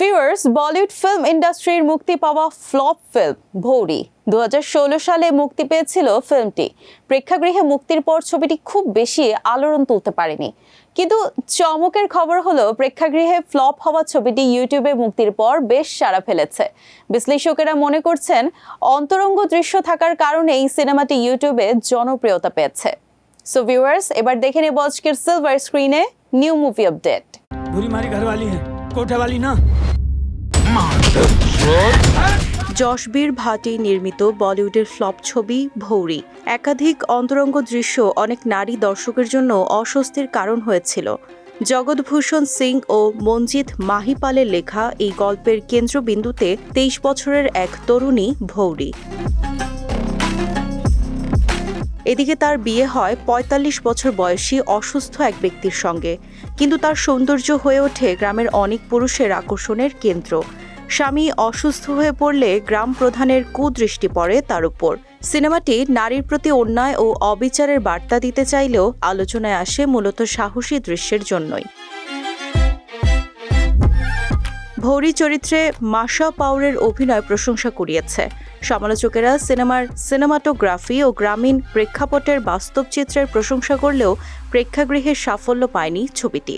Viewers Bollywood film ইন্ডাস্ট্রির মুক্তি পাওয়া ফ্লপ ফিল্ম ভৌরি দুহাজার ষোলো সালে মুক্তি পেয়েছিল ফিল্মটি প্রেক্ষাগৃহে মুক্তির পর ছবিটি খুব বেশি আলোড়ন তুলতে পারেনি। কিন্তু চমকের খবর হলো, প্রেক্ষাগৃহে ফ্লপ হওয়া ছবিটি ইউটিউবে মুক্তির পর বেশ সাড়া ফেলেছে। বিশ্লেষকেরা মনে করছেন, অন্তরঙ্গ দৃশ্য থাকার কারণে এই সিনেমাটি ইউটিউবে জনপ্রিয়তা পেয়েছে। সো ভিউয়ার্স এবার দেখে নেব আজকের সিলভার স্ক্রিনে নিউ মুভি আপডেট ঘুরি মারি ঘরওয়ালি। कोठे वाली ना যশবীর ভাটি নির্মিত বলিউডের ফ্লপ ছবি ভৌরি একাধিক অন্তরঙ্গ দৃশ্য অনেক নারী দর্শকের জন্য অস্বস্তির কারণ হয়েছিল জগৎভূষণ সিং ও মঞ্জিত মাহিপালের লেখা এই গল্পের কেন্দ্রবিন্দুতে তেইশ বছরের এক তরুণী ভৌরি এদিকে তার বিয়ে হয় ৪৫ বছর বয়সী অসুস্থ এক ব্যক্তির সঙ্গে। কিন্তু তার সৌন্দর্য হয়ে ওঠে গ্রামের অনেক পুরুষের আকর্ষণের কেন্দ্র। স্বামী অসুস্থ হয়ে পড়লে গ্রাম প্রধানের কুদৃষ্টি পড়ে তার উপর। সিনেমাটি নারীর প্রতি অন্যায় ও অবিচারের বার্তা দিতে চাইলেও আলোচনায় আসে মূলত সাহসী দৃশ্যের জন্যই। ভৌরি চরিত্রে মাশা পাউরের অভিনয় প্রশংসা কুড়িয়েছে। সমালোচকেরা সিনেমার সিনেমাটোগ্রাফি ও গ্রামীণ প্রেক্ষাপটের বাস্তব চিত্রের প্রশংসা করলেও প্রেক্ষাগৃহের সাফল্য পায়নি ছবিটি।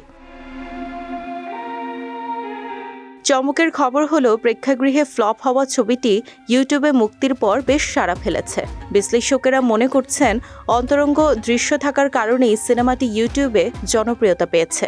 চমকের খবর হলো প্রেক্ষাগৃহে ফ্লপ হওয়া ছবিটি ইউটিউবে মুক্তির পর বেশ সাড়া ফেলেছে। বিশ্লেষকেরা মনে করছেন, অন্তরঙ্গ দৃশ্য থাকার কারণেই সিনেমাটি ইউটিউবে জনপ্রিয়তা পেয়েছে।